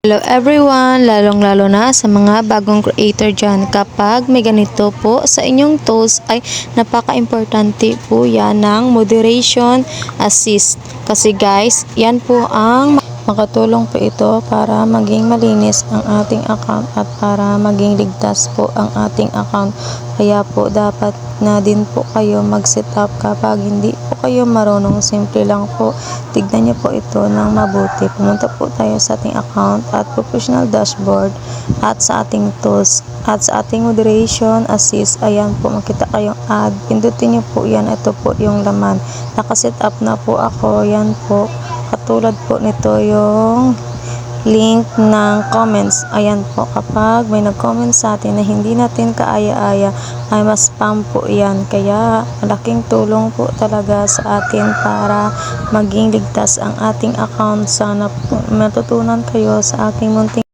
Hello everyone, lalong-lalo na sa mga bagong creator dyan. Kapag may ganito po sa inyong tools ay napaka-importante po yan ng moderation assist. Kasi guys, yan po ang makatulong po ito para maging malinis ang ating account at para maging ligtas po ang ating account. Kaya po dapat na din po kayo mag-set up kapag hindi po kayo marunong. Simple lang po. Tignan niyo po ito ng mabuti. Pumunta po tayo sa ating account at professional dashboard at sa ating tools at sa ating moderation assist. Ayan po, makita kayong add. Pindutin niyo po yan. Ito po yung laman. Nakaset up na po ako. Yan po. Katulad po nito yung link ng comments. Ayan po, kapag may nag-comment sa atin na hindi natin kaaya-aya, ay mas spam po yan. Kaya malaking tulong po talaga sa atin para maging ligtas ang ating account. Sana po matutunan kayo sa aking munting